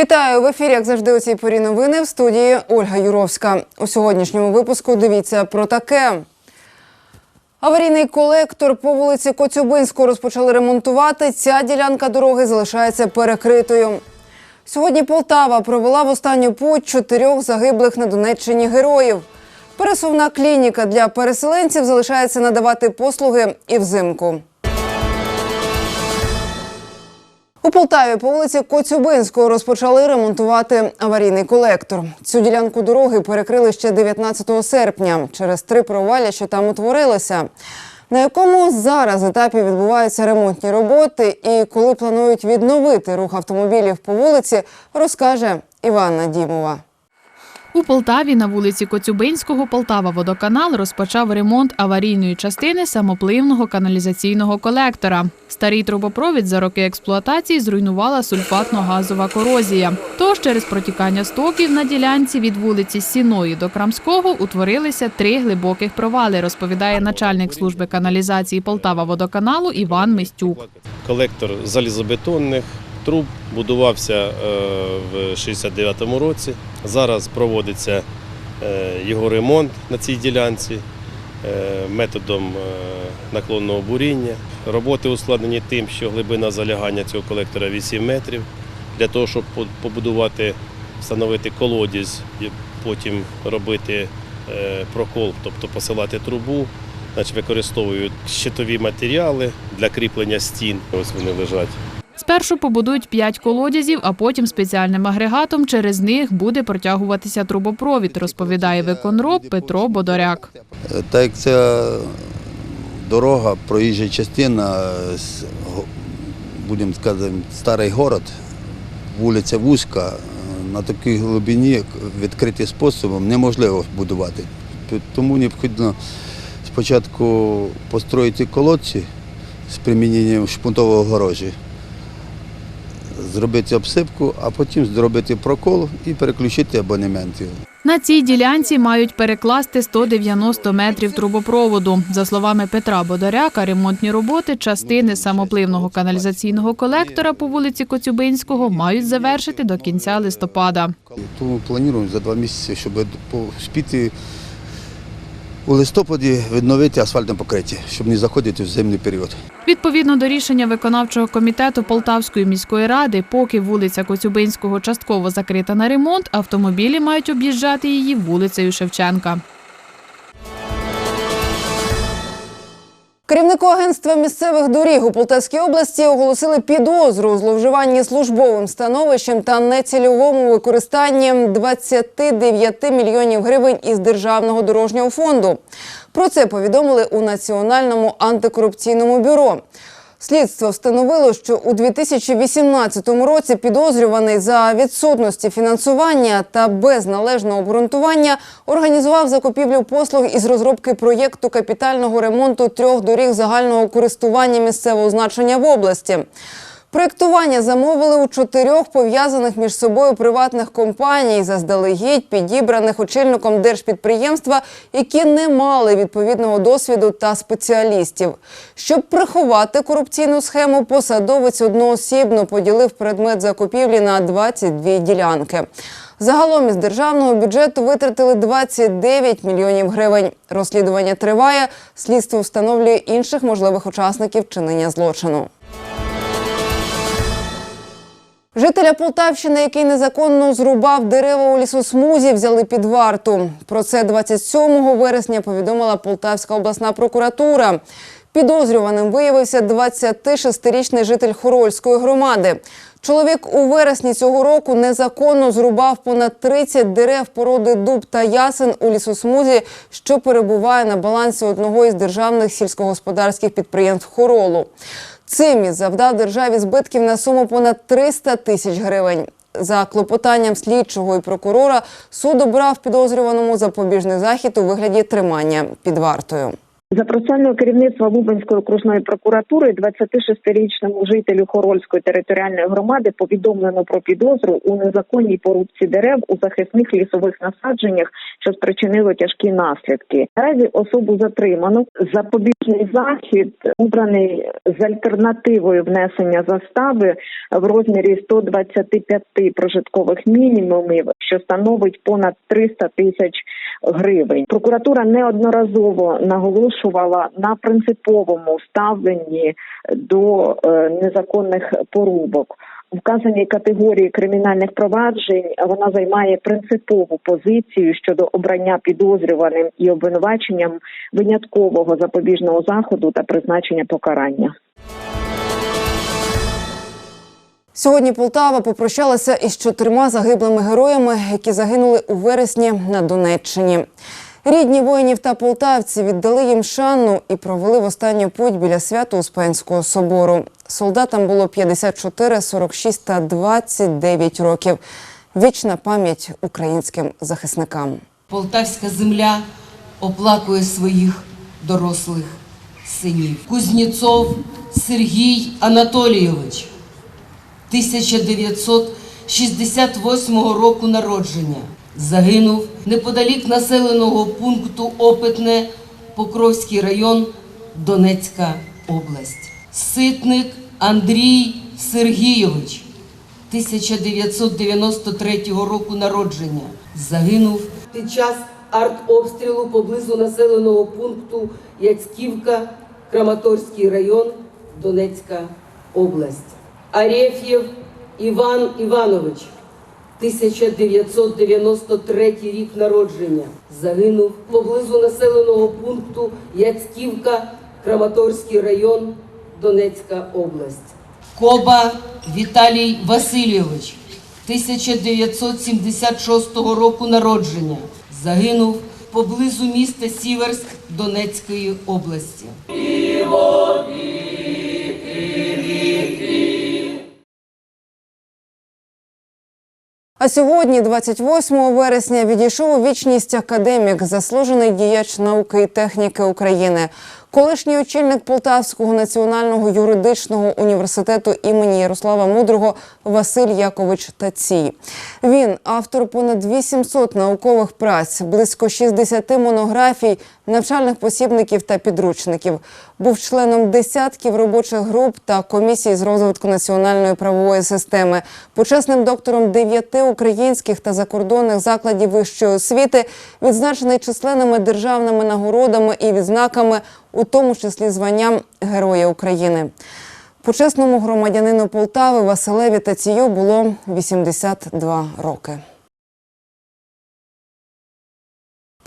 Вітаю в ефірі, як завжди, у цій порі новини в студії Ольга Юровська. У сьогоднішньому випуску дивіться про таке. Аварійний колектор по вулиці Коцюбинську розпочали ремонтувати. Ця ділянка дороги залишається перекритою. Сьогодні Полтава провела в останню путь чотирьох загиблих на Донеччині героїв. Пересувна клініка для переселенців залишається надавати послуги і взимку. У Полтаві по вулиці Коцюбинського розпочали ремонтувати аварійний колектор. Цю ділянку дороги перекрили ще 19 серпня через три провалля, що там утворилися. На якому зараз етапі відбуваються ремонтні роботи і коли планують відновити рух автомобілів по вулиці, розкаже Іванна Дімова. У Полтаві на вулиці Коцюбинського Полтава водоканал розпочав ремонт аварійної частини самопливного каналізаційного колектора. Старий трубопровід за роки експлуатації зруйнувала сульфатно-газова корозія. Тож через протікання стоків на ділянці від вулиці Сіної до Крамського утворилися три глибоких провали, розповідає начальник служби каналізації Полтава водоканалу Іван Мистюк. Колектор залізобетонних труб будувався е, в 69-му році. Зараз проводиться е, його ремонт на цій ділянці е, методом наклонного буріння. Роботи ускладнені тим, що глибина залягання цього колектора 8 метрів. Для того, щоб побудувати, встановити колодязь потім робити прокол, тобто посилати трубу, значить використовують щитові матеріали для кріплення стін. Ось вони лежать. Спершу побудують п'ять колодязів, а потім спеціальним агрегатом через них буде протягуватися трубопровід, розповідає виконроб Петро Бодоряк. Е, Так як ця дорога, проїжджа частина, будемо сказати, старий город, вулиця вузька, е, на такій глибині відкритим способом неможливо будувати. Тому необхідно спочатку построїти колодці з приміненням шпунтового огорожі, зробити обсипку, а потім зробити прокол і переключити абонементи. На цій ділянці мають перекласти 190 метрів трубопроводу. За словами Петра Бодоряка, ремонтні роботи частини самопливного каналізаційного колектора по вулиці Коцюбинського мають завершити до кінця листопада. Тому плануємо за два місяці, щоб успіти у листопаді відновити асфальтне покриття, щоб не заходити в зимний період. Відповідно до рішення виконавчого комітету Полтавської міської ради, поки вулиця Коцюбинського частково закрита на ремонт, автомобілі мають об'їжджати її вулицею Шевченка. Керівнику агентства місцевих доріг у Полтавській області оголосили підозру у зловживанні службовим становищем та нецільовому використанні 29 мільйонів гривень із державного дорожнього фонду. Про це повідомили у Національному антикорупційному бюро. Слідство встановило, що у 2018 році підозрюваний за відсутності фінансування та без належного обґрунтування організував закупівлю послуг із розробки проєкту капітального ремонту трьох доріг загального користування місцевого значення в області. Проєктування замовили у чотирьох пов'язаних між собою приватних компаній, заздалегідь підібраних очільником держпідприємства, які не мали відповідного досвіду та спеціалістів. Щоб приховати корупційну схему, посадовець одноосібно поділив предмет закупівлі на 22 ділянки. Загалом із державного бюджету витратили 29 мільйонів гривень. Розслідування триває. Слідство встановлює інших можливих учасників чинення злочину. Жителя Полтавщини, який незаконно зрубав дерева у лісосмузі, взяли під варту. Про це 27 вересня повідомила Полтавська обласна прокуратура. Підозрюваним виявився 26-річний житель Хорольської громади. Чоловік у вересні цього року незаконно зрубав понад 30 дерев породи дуб та ясен у лісосмузі, що перебуває на балансі одного із державних сільськогосподарських підприємств Хоролу. Цим і завдав державі збитків на суму понад 300 тисяч гривень. За клопотанням слідчого і прокурора суд обрав підозрюваному запобіжний захід у вигляді тримання під вартою. За процесуального керівництва Лубенської окружної прокуратури 26-річному жителю Хорольської територіальної громади повідомлено про підозру у незаконній порубці дерев у захисних лісових насадженнях, що спричинило тяжкі наслідки. Наразі особу затримано. Запобіжний захід обраний з альтернативою внесення застави в розмірі 125 прожиткових мінімумів, що становить понад 300 тисяч гривень. Прокуратура неодноразово наголошувала на принциповому ставленні до е, незаконних порубок. Вказаній категорії кримінальних проваджень вона займає принципову позицію щодо обрання підозрюваним і обвинуваченням виняткового запобіжного заходу та призначення покарання. Сьогодні Полтава попрощалася із чотирма загиблими героями, які загинули у вересні на Донеччині. Рідні воїнів та полтавці віддали їм шану і провели в останню путь біля Свято-Успенського собору. Солдатам було 54, 46 та 29 років. Вічна пам'ять українським захисникам. Полтавська земля оплакує своїх дорослих синів. Кузнєцов Сергій Анатолійович, 1968 року народження, загинув неподалік населеного пункту Опитне, Покровський район, Донецька область. Ситник Андрій Сергійович, 1993 року народження. Загинув під час артобстрілу поблизу населеного пункту Яцьківка, Краматорський район, Донецька область. Арефєв Іван Іванович, 1993 рік народження. Загинув поблизу населеного пункту Яцьківка, Краматорський район, Донецька область. Коба Віталій Васильович, 1976 року народження. Загинув поблизу міста Сіверськ Донецької області. А сьогодні, 28 вересня, відійшов у вічність академік, заслужений діяч науки і техніки України, колишній очільник Полтавського національного юридичного університету імені Ярослава Мудрого Василь Якович Тацій. Він автор понад 800 наукових праць, близько 60 монографій, навчальних посібників та підручників. Був членом десятків робочих груп та комісій з розвитку національної правової системи, почесним доктором дев'яти українських та закордонних закладів вищої освіти, відзначений численними державними нагородами і відзнаками, у тому числі званням Героя України. Почесному громадянину Полтави Василеві Тацію було 82 роки.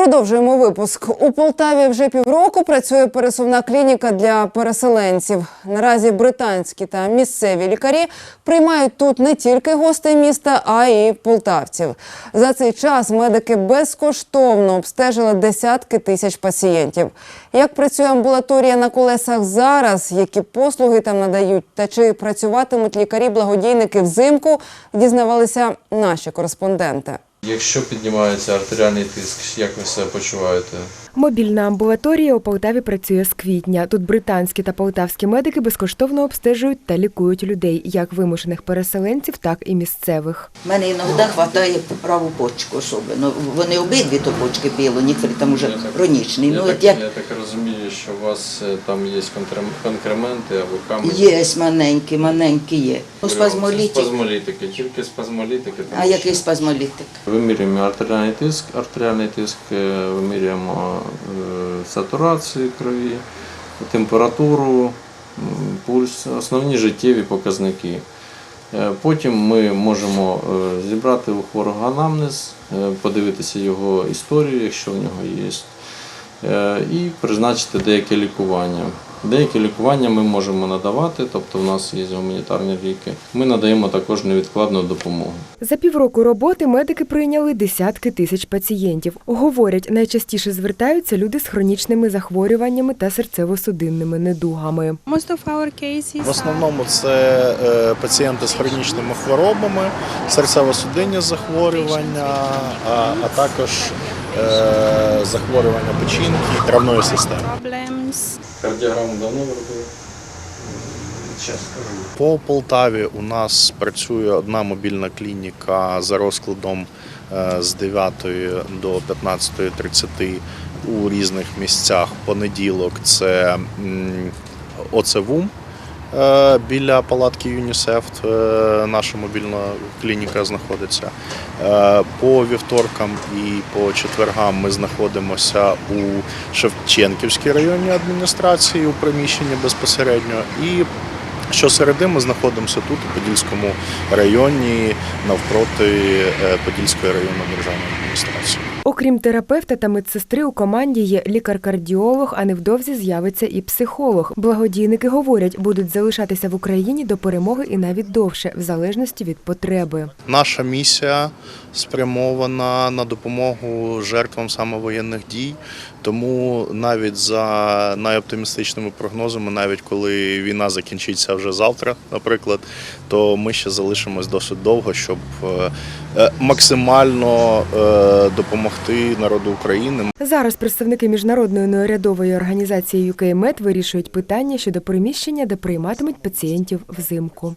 Продовжуємо випуск. У Полтаві вже півроку працює пересувна клініка для переселенців. Наразі британські та місцеві лікарі приймають тут не тільки гостей міста, а й полтавців. За цей час медики безкоштовно обстежили десятки тисяч пацієнтів. Як працює амбулаторія на колесах зараз, які послуги там надають, та чи працюватимуть лікарі-благодійники взимку, дізнавалися наші кореспонденти. Якщо піднімається артеріальний тиск, як ви себе почуваєте? Мобільна амбулаторія у Полтаві працює з квітня. Тут британські та полтавські медики безкоштовно обстежують та лікують людей, як вимушених переселенців, так і місцевих. У мене іноді вистачає праву почку особливо. Вони обидві то почки біло, некоторі там уже хронічні. Я, Ну, так, от як я так розумію, що у вас е, там є конкременти або камені. є маленькі, маленькі є. Ну, спазмолітик. Спазмолітики, тільки спазмолітики. тому А що який спазмолітик? Вимірюємо артеріальний тиск, артеріальний тиск, е, вимірюємо сатурацію крові, температуру, пульс, основні життєві показники. Е, Потім ми можемо е, зібрати у хворого анамнез, е, подивитися його історію, якщо в нього є, е, і призначити деяке лікування. Деякі лікування ми можемо надавати, тобто в нас є гуманітарні ліки. Ми надаємо також невідкладну допомогу. За півроку роботи медики прийняли десятки тисяч пацієнтів. Говорять, найчастіше звертаються люди з хронічними захворюваннями та серцево-судинними недугами. В основному це е, пацієнти з хронічними хворобами, серцево-судинні захворювання, а, також захворювання печінки, травної системи. Кардіограму давно робили? По Полтаві у нас працює одна мобільна клініка за розкладом е, з 9 до 15.30 у різних місцях. Понеділок це ОЦВУМ е, біля палатки ЮНІСЕФ. е, Наша мобільна клініка знаходиться. Е, По вівторкам і по четвергам ми знаходимося у Шевченківській районній адміністрації у приміщенні безпосередньо. І Щосереди ми знаходимося тут, у Подільському районі, навпроти е, Подільської районної державної адміністрації. Окрім терапевта та медсестри, у команді є лікар-кардіолог, а невдовзі з'явиться і психолог. Благодійники говорять, будуть залишатися в Україні до перемоги і навіть довше, в залежності від потреби. Наша місія спрямована на допомогу жертвам саме воєнних дій. Тому навіть за найоптимістичними прогнозами, навіть коли війна закінчиться вже завтра, наприклад, то ми ще залишимось досить довго, щоб е, е, максимально е, допомогти народу України. Зараз представники міжнародної неурядової організації UKMed вирішують питання щодо приміщення, де прийматимуть пацієнтів взимку.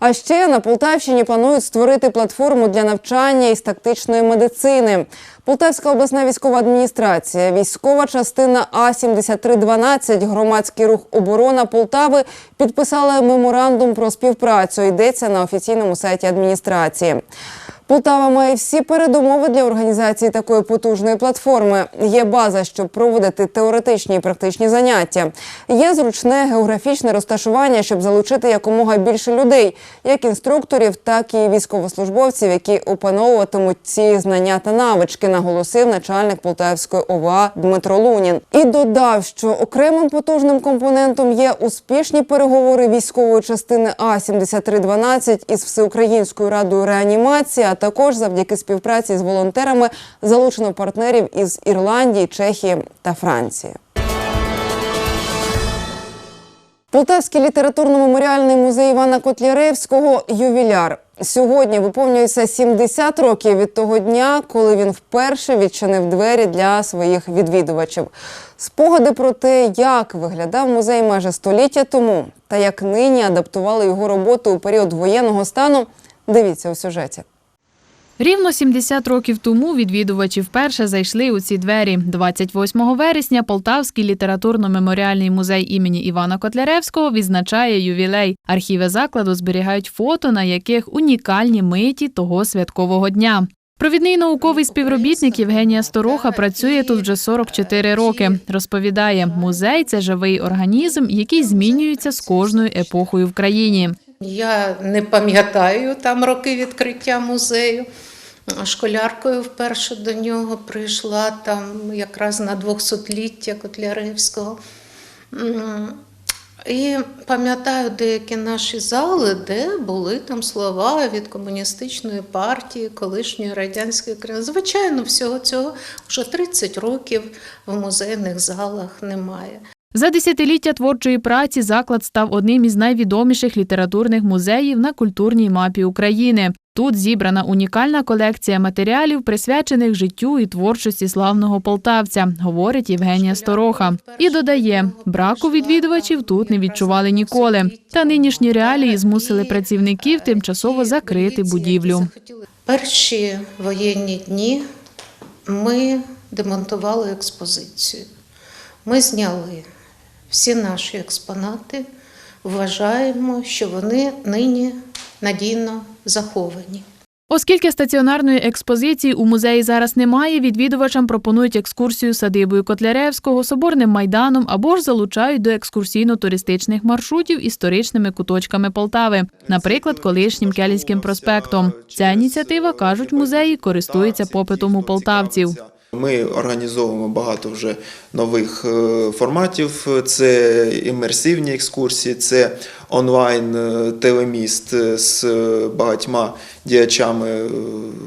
А ще на Полтавщині планують створити платформу для навчання із тактичної медицини. Полтавська обласна військова адміністрація, військова частина А 7312 громадський рух оборона Полтави підписали меморандум про співпрацю. Йдеться на офіційному сайті адміністрації. Полтава має всі передумови для організації такої потужної платформи. Є база, щоб проводити теоретичні і практичні заняття. Є зручне географічне розташування, щоб залучити якомога більше людей, як інструкторів, так і військовослужбовців, які опановуватимуть ці знання та навички, наголосив начальник Полтавської ОВА Дмитро Лунін. І додав, що окремим потужним компонентом є успішні переговори військової частини А 7312 із всеукраїнською радою реанімації. Також завдяки співпраці з волонтерами залучено партнерів із Ірландії, Чехії та Франції. Полтавський літературно-меморіальний музей Івана Котляревського ювіляр. Сьогодні виповнюється 70 років від того дня, коли він вперше відчинив двері для своїх відвідувачів. Спогади про те, як виглядав музей майже століття тому, та як нині адаптували його роботу у період воєнного стану. Дивіться у сюжеті. Рівно 70 років тому відвідувачі вперше зайшли у ці двері. 28 вересня Полтавський літературно-меморіальний музей імені Івана Котляревського відзначає ювілей. Архіви закладу зберігають фото, на яких унікальні миті того святкового дня. Провідний науковий співробітник Євгенія Стороха працює тут вже 44 роки. Розповідає, музей це живий організм, який змінюється з кожною епохою в країні. Я не пам'ятаю там роки відкриття музею. Школяркою вперше до нього прийшла там якраз на 200-ліття Котляревського. І пам'ятаю деякі наші зали, де були там слова від комуністичної партії, колишньої радянської країни. Звичайно, всього цього вже 30 років в музейних залах немає. За десятиліття творчої праці заклад став одним із найвідоміших літературних музеїв на культурній мапі України. Тут зібрана унікальна колекція матеріалів, присвячених життю і творчості славного полтавця, говорить Євгенія Стороха. І додає, браку відвідувачів тут не відчували ніколи. Та нинішні реалії змусили працівників тимчасово закрити будівлю. Перші воєнні дні ми демонтували експозицію. Ми зняли всі наші експонати, вважаємо, що вони нині надійно заховані. Оскільки стаціонарної експозиції у музеї зараз немає, відвідувачам пропонують екскурсію садибою Котляревського, соборним майданом або ж залучають до екскурсійно-туристичних маршрутів історичними куточками Полтави, наприклад, колишнім Келінським проспектом. Ця ініціатива кажуть, музеї користується попитом у полтавців. Ми організовуємо багато вже нових е, форматів. Це імерсивні екскурсії, це онлайн е, телеміст з багатьма діячами е,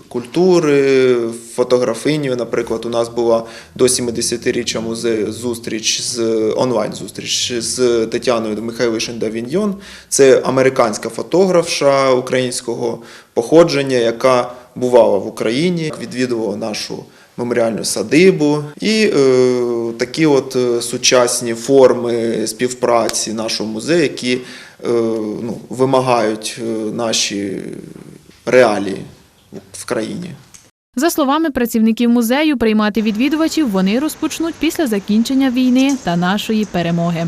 культури, фотографинею. Наприклад, у нас була до 70-річчя музею зустріч з онлайн зустріч з Тетяною Михайлишин Давіньйон. Це американська фотографша українського походження, яка бувала в Україні, відвідувала нашу меморіальну садибу і е, такі от е, сучасні форми співпраці нашого музею, які е, ну, вимагають е, наші реалії в країні. За словами працівників музею, приймати відвідувачів вони розпочнуть після закінчення війни та нашої перемоги.